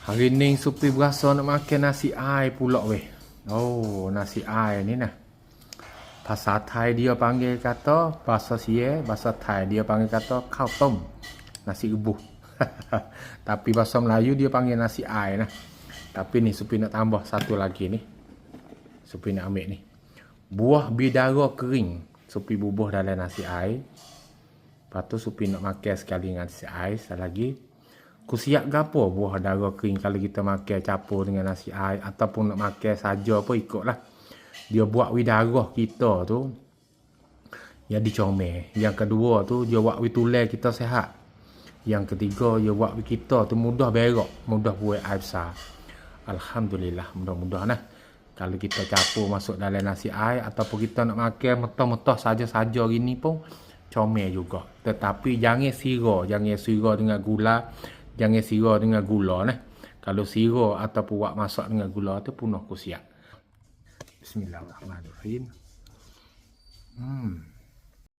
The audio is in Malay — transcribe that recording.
Hari ni Supi berasa nak makan nasi air pula weh. Oh, nasi air ni nah. Bahasa Thai dia panggil kata, bahasa Sia, bahasa Thai dia panggil kata kau tom. Nasi rebuh. Tapi bahasa Melayu dia panggil nasi air nah. Tapi ni Supi nak tambah satu lagi ni. Supi nak ambil ni. Buah bidara kering. Supi bubuh dalam nasi air. Lepas tu Supi nak makan sekali dengan nasi air. Sekali lagi. Ku siap gapo buah dara kering kalau kita makan campur dengan nasi air ataupun nak makan saja pun ikutlah. Dia buat widarah kita tu jadi comel. Yang kedua tu dia buat witulan kita sehat. Yang ketiga dia buat kita tu mudah berak, mudah buat air besar. Alhamdulillah mudah-mudah nah. Kalau kita campur masuk dalam nasi air ataupun kita nak makan metah-metah saja-saja gini pun comel juga. Tetapi jangan sira, jangan sira dengan gula, jangan sira dengan gula nah. Kalau sira ataupun buat masak dengan gula tu punah kusiak. Bismillahirrahmanirrahim. Hmm.